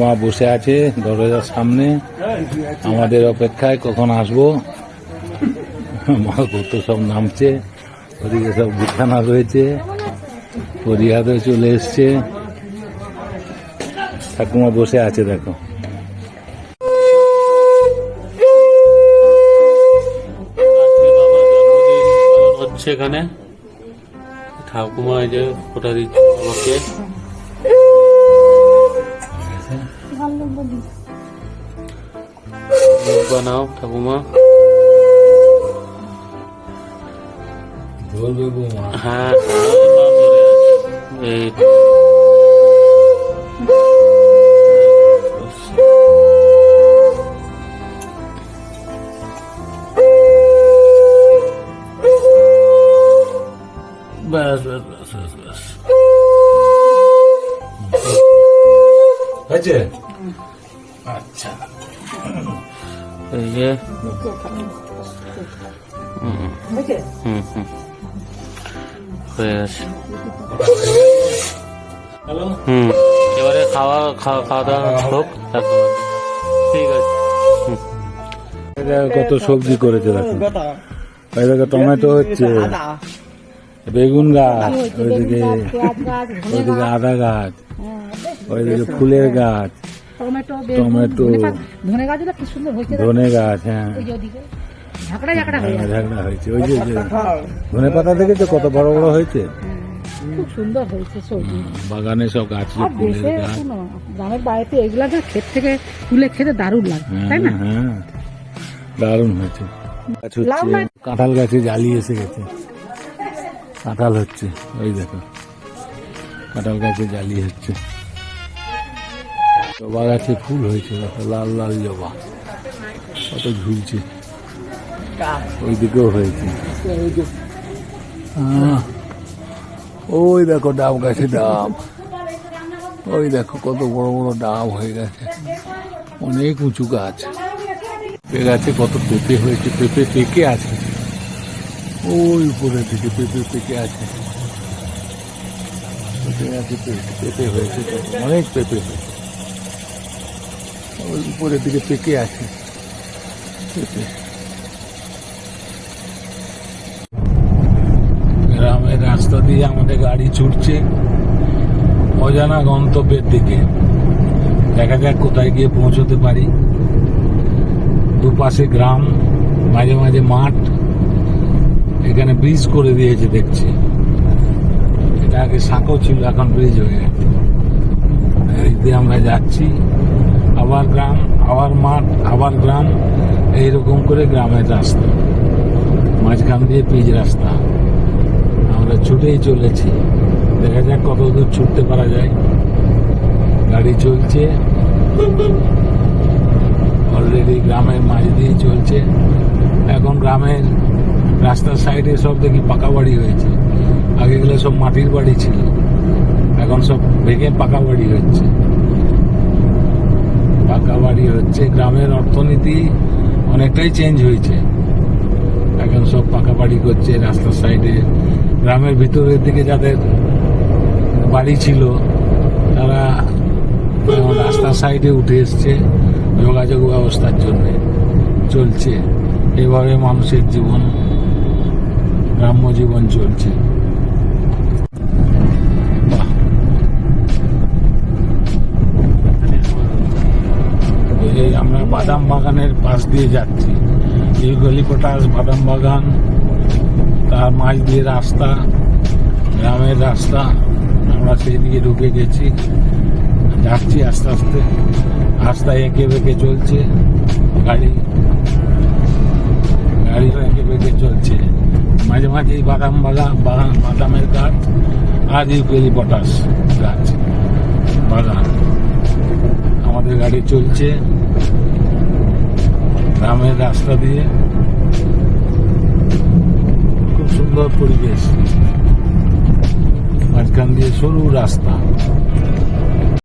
মা বসে আছে দরজার সামনে। আমাদের অপেক্ষায় কখন আসব? মালপত্র সব নামছে, ওদিকে সব বিছানা রয়েছে পরিহাদে চলে এসছে। ঠাকুমা বসে আছে, দেখো। হচ্ছে এখানে। ঠাকুমা এই যে ফোটা দিচ্ছে বাবাকে মুখ বানাও ঠাকুমা বলবে বৌমা হ্যাঁ হ্যাঁ, নাম ধরে আছে। এই তো। ব্যাস ব্যাস ব্যাস ব্যাস ব্যাস হয়েছে আচ্ছা। এই যে হুম হুম হুম। হয়ে গেছে। হুম এবারে খাওয়া খাওয়া খাওয়া দাওয়া হোক ঠিক আছে। হুম কত সবজি করেছে দেখো। এই দেখো টমেটো হচ্ছে বেগুন গাছ ওইদিকে ওইদিকে আদা গাছ ওইদিকে ফুলের গাছ টমেটো টমেটো। ধনে গাছগুলো কি সুন্দর হয়েছে ধনে গাছ হ্যাঁ। ওই যে ঝাঁকড়া ঝাঁকড়া হয়ে হ্যাঁ, আছে। ঝাগড়া হয়েছে। ওই যে যে ধনে পাতা দেখেছ কত বড় বড় হয়েছে? খুব সুন্দর হয়েছে সবজি। বাগানে সব গাছ আর ফুলের দেশে গাছ শোনো, গ্রামের বাড়িতে এগুলা না ক্ষেত থেকে তুলে খেতে দারুণ লাগে তাই হ্যাঁ না? হ্যাঁ দারুণ হয়েছে। গাছ হচ্ছে কাঁঠাল গাছে জালি এসে গেছে। কাঁঠাল হচ্ছে ওই দেখো। কাঁঠাল গাছে জালি হচ্ছে। জবা গাছে ফুল হয়েছে লাল লাল জবা। কত ঝুলছে। ওই দিকেও হয়েছে। ওই দেখো ডাব গাছে ডাব। ওই দেখো কত বড় বড় ডাব হয়ে গেছে। অনেক উঁচু গাছ। পেঁপে গাছে কত পেঁপে হয়েছে, পেঁপে পেকে আছে। ওই উপরের দিকে পেঁপে পেকে আছে, পেঁপে পেঁপে হয়েছে, অনেক পেঁপে হয়েছে। ওই উপরের দিকে পেকে আছে গ্রামের রাস্তা দিয়ে আমাদের গাড়ি ছুটছে অজানা গন্তব্যের দিকে। দেখা যাক কোথায় গিয়ে পৌঁছতে পারি। দুপাশে গ্রাম, মাঝে মাঝে মাঠ, এখানে ব্রিজ করে দিয়েছে দেখছি। এটা আগে সাঁকো ছিল, এখন ব্রিজ হয়ে গেছে। দিয়ে আমরা যাচ্ছি। আবার গ্রাম আবার মাঠ আবার গ্রাম, এইরকম করে গ্রামের রাস্তা। মাঝখান দিয়ে পিচ রাস্তা। আমরা ছুটেই চলেছি। দেখা যাক কত দূর ছুটতে পারা যায়। গাড়ি চলছে। অলরেডি গ্রামের মাঝ দিয়ে চলছে। এখন গ্রামের রাস্তার সাইডে সব দেখি পাকা বাড়ি হয়েছে। আগে গেলে সব মাটির বাড়ি ছিল। এখন সব ভেঙে পাকা বাড়ি হচ্ছে পাকা বাড়ি হচ্ছে, গ্রামের অর্থনীতি অনেকটাই চেঞ্জ হয়েছে। এখন সব পাকা বাড়ি করছে রাস্তার সাইডে গ্রামের ভিতরের দিকে যাদের বাড়ি ছিল, তারা রাস্তার সাইডে উঠে এসছে যোগাযোগ ব্যবস্থার জন্য। চলছে। এভাবে মানুষের জীবন, গ্রাম্য জীবন চলছে। এই আমরা বাদাম বাগানের পাশ দিয়ে যাচ্ছি। ইউগলিপটাস বাদাম বাগান, তার মাঝ দিয়ে রাস্তা, গ্রামের রাস্তা, আমরা সেই দিকে ঢুকে গেছি। যাচ্ছি আস্তে আস্তে রাস্তায় এঁকে বেঁকে চলছে, গাড়ি গাড়ি এঁকে বেঁকে চলছে। মাঝে মাঝে এই বাদাম বাগান বাদামের গাছ, আর ইউকেলি পটাশ গাছ, বাগান। আমাদের গাড়ি চলছে। গ্রামের রাস্তা দিয়ে। খুব সুন্দর পরিবেশ। মাঝখান দিয়ে সরু রাস্তা।